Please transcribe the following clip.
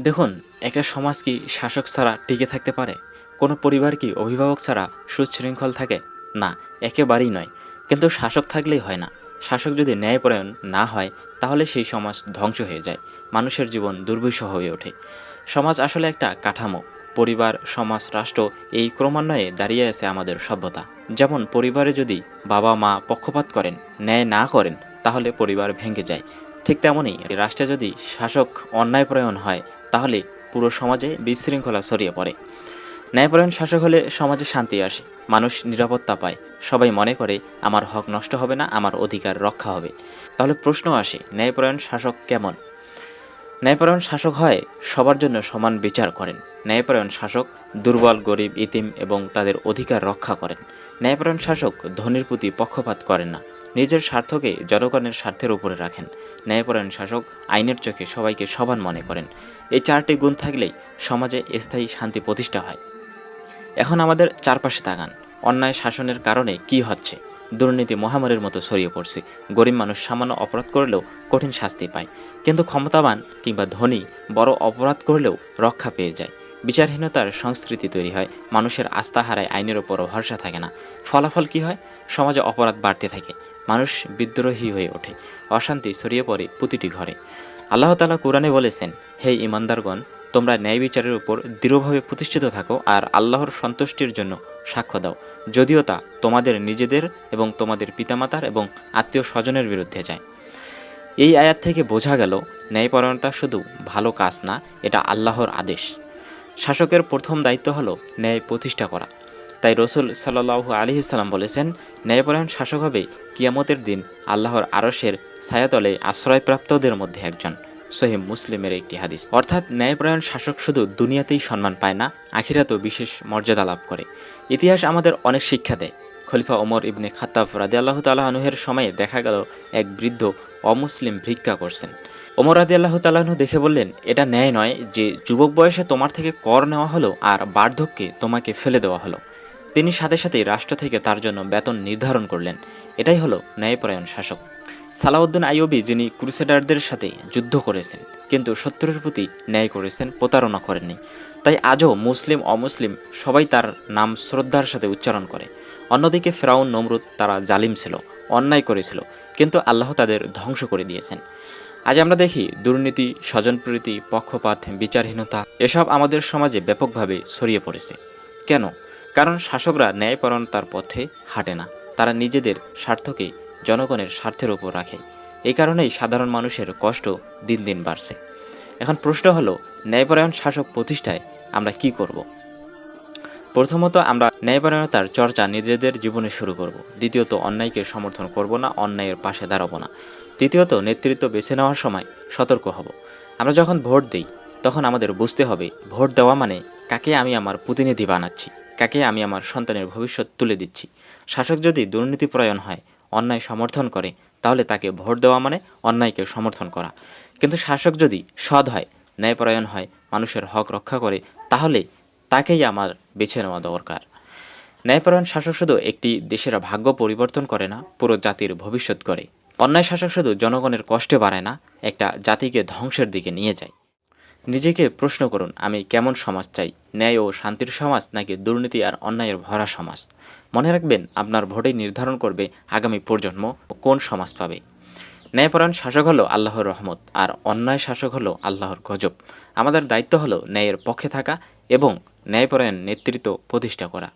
দেখুন, একটা সমাজ কি শাসক ছাড়া টিকে থাকতে পারে? কোনো পরিবার কি অভিভাবক ছাড়া সুশৃঙ্খল থাকে? না, একেবারেই নয়। কিন্তু শাসক থাকলেই হয় না। শাসক যদি ন্যায়পরায়ণ না হয়, তাহলে সেই সমাজ ধ্বংস হয়ে যায়। মানুষের জীবন দুর্বিষহ হয়ে ওঠে। সমাজ আসলে একটা কাঠামো। পরিবার, সমাজ, রাষ্ট্র এই ক্রমান্বয়ে দাঁড়িয়ে আছে আমাদের সভ্যতা। যেমন পরিবারে যদি বাবা মা পক্ষপাত করেন, ন্যায় না করেন, তাহলে পরিবার ভেঙে যায়। ঠিক তেমনই রাষ্ট্রে যদি শাসক অন্যায়পরায়ণ হয় তাহলে পুরো সমাজে বিশৃঙ্খলা ছড়িয়ে পড়ে। ন্যায়পরায়ণ শাসক হলে সমাজে শান্তি আসে, মানুষ নিরাপত্তা পায়। সবাই মনে করে, আমার হক নষ্ট হবে না, আমার অধিকার রক্ষা হবে। তাহলে প্রশ্ন আসে, ন্যায়পরায়ণ শাসক কেমন? ন্যায়পরায়ণ শাসক হয় সবার জন্য সমান বিচার করেন। ন্যায়পরায়ণ শাসক দুর্বল, গরিব, ইতিম এবং তাদের অধিকার রক্ষা করেন। ন্যায়পরায়ণ শাসক ধনির প্রতি পক্ষপাত করেন না। নিজের স্বার্থকে জনগণের স্বার্থের উপরে রাখেন। ন্যায়পরায়ণ শাসক আইনের চোখে সবাইকে সমান মনে করেন। এই চারটি গুণ থাকলেই সমাজে স্থায়ী শান্তি প্রতিষ্ঠা হয়। এখন আমাদের চারপাশে তাকান। অন্যায় শাসনের কারণে কি হচ্ছে? দুর্নীতি মহামারীর মতো ছড়িয়ে পড়ছে। গরিব মানুষ সামান্য অপরাধ করলেও কঠিন শাস্তি পায়। কিন্তু ক্ষমতাবান কিংবা ধনী বড় অপরাধ করলেও রক্ষা পেয়ে যায়। বিচারহীনতার সংস্কৃতি তৈরি হয়, মানুষের আস্থা হারায়, আইনের ওপর ভরসা থাকে না। ফলাফল কি হয়? সমাজে অপরাধ বাড়তে থাকে, মানুষ বিদ্রোহী হয়ে ওঠে, অশান্তি ছড়িয়ে পড়ে প্রতিটি ঘরে। আল্লাহ তালা কোরআনে বলেছেন, হে ইমানদারগণ তোমরা ন্যায় বিচারের উপর দৃঢ়ভাবে প্রতিষ্ঠিত থাকো আর আল্লাহর সন্তুষ্টির জন্য সাক্ষ্য দাও। যদিও তা তোমাদের নিজেদের এবং তোমাদের পিতামাতার এবং আত্মীয় স্বজনের বিরুদ্ধে যায়। এই আয়াত থেকে বোঝা গেল, ন্যায়পরায়ণতা শুধু ভালো কাজ না, এটা আল্লাহর আদেশ। শাসকের প্রথম দায়িত্ব হলো ন্যায় প্রতিষ্ঠা করা। তাই রসুল সাল্লাহু আলহিসাল্লাম বলেছেন, ন্যায়পরায়ণ শাসক হবে কিয়ামতের দিন আল্লাহর আরসের ছায়াতলে আশ্রয়প্রাপ্তদের মধ্যে একজন। সহিম মুসলিমের একটি হাদিস। অর্থাৎ ন্যায়পরায়ণ শাসক শুধু দুনিয়াতেই সম্মান পায় না, আখিরাতেও বিশেষ মর্যাদা লাভ করে। ইতিহাস আমাদের অনেক শিক্ষা দেয়। খলিফা ওমর ইবনে খাত্তাব রাদি আল্লাহ তালাহনুহের সময়ে দেখা গেল এক বৃদ্ধ অমুসলিম ভিক্ষা করছেন। ওমর রাদি আল্লাহ তালাহনু দেখে বললেন, এটা ন্যায় নয় যে যুবক বয়সে তোমার থেকে কর নেওয়া হলো আর বার্ধক্যে তোমাকে ফেলে দেওয়া হলো। তিনি সাথে সাথেই রাষ্ট্র থেকে তার জন্য বেতন নির্ধারণ করলেন। এটাই হলো ন্যায়পরায়ণ শাসক। সালাউদ্দিন আইয়ুবি, যিনি ক্রুসেডারদের সাথে যুদ্ধ করেছেন, কিন্তু শত্রুর প্রতি ন্যায় করেছেন, প্রতারণা করেননি। তাই আজও মুসলিম, অমুসলিম সবাই তার নাম শ্রদ্ধার সাথে উচ্চারণ করে। অন্যদিকে ফেরাউন, নমরুদ তারা জালিম ছিল, অন্যায় করেছিল, কিন্তু আল্লাহ তাদের ধ্বংস করে দিয়েছেন। আজ আমরা দেখি দুর্নীতি, স্বজনপ্রীতি, পক্ষপাত, বিচারহীনতা, এসব আমাদের সমাজে ব্যাপকভাবে ছড়িয়ে পড়েছে। কেন? কারণ শাসকরা ন্যায়পরণতার পথে হাঁটে না। তারা নিজেদের স্বার্থকে জনগণের স্বার্থের উপর রাখে। এই কারণেই সাধারণ মানুষের কষ্ট দিন দিন বাড়ছে। এখন প্রশ্ন হলো, ন্যায়পরায়ণ শাসক প্রতিষ্ঠায় আমরা কি করব। প্রথমত আমরা ন্যায়পরায়ণতার চর্চা নিজেদের জীবনে শুরু করব। দ্বিতীয়ত, অন্যায়কে সমর্থন করব না, অন্যায়ের পাশে দাঁড়াবো না। তৃতীয়ত, নেতৃত্ব বেছে নেওয়ার সময় সতর্ক হব। আমরা যখন ভোট দিই, তখন আমাদের বুঝতে হবে, ভোট দেওয়া মানে কাকে আমি আমার প্রতিনিধি বানাচ্ছি, কাকে আমি আমার সন্তানের ভবিষ্যৎ তুলে দিচ্ছি। শাসক যদি দুর্নীতিপরায়ণ হয় অন্যায় সমর্থন করে, তাহলে তাকে ভোট দেওয়া মানে অন্যায়কে সমর্থন করা। কিন্তু শাসক যদি সৎ হয়, ন্যায়পরায়ণ হয়, মানুষের হক রক্ষা করে, তাহলে তাকেই আমার বেছে নেওয়া দরকার। ন্যায়পরায়ণ শাসক শুধু একটি দেশের ভাগ্য পরিবর্তন করে না, পুরো জাতির ভবিষ্যৎ করে। অন্যায় শাসক শুধু জনগণের কষ্টে বাড়ায় না, একটা জাতিকে ধ্বংসের দিকে নিয়ে যায়। নিজেকে প্রশ্ন করুন, আমি কেমন সমাজ চাই? ন্যায় ও শান্তির সমাজ নাকি দুর্নীতি আর অন্যায়ের ভরা সমাজ? মনে রাখবেন, আপনার ভোটেই নির্ধারণ করবে আগামী প্রজন্ম কোন সমাজ পাবে। ন্যায়পরায়ণ শাসক হলো আল্লাহর রহমত, আর অন্যায় শাসক হলো আল্লাহর গজব। আমাদের দায়িত্ব হলো ন্যায়ের পক্ষে থাকা এবং ন্যায়পরায়ণ নেতৃত্ব প্রতিষ্ঠা করা।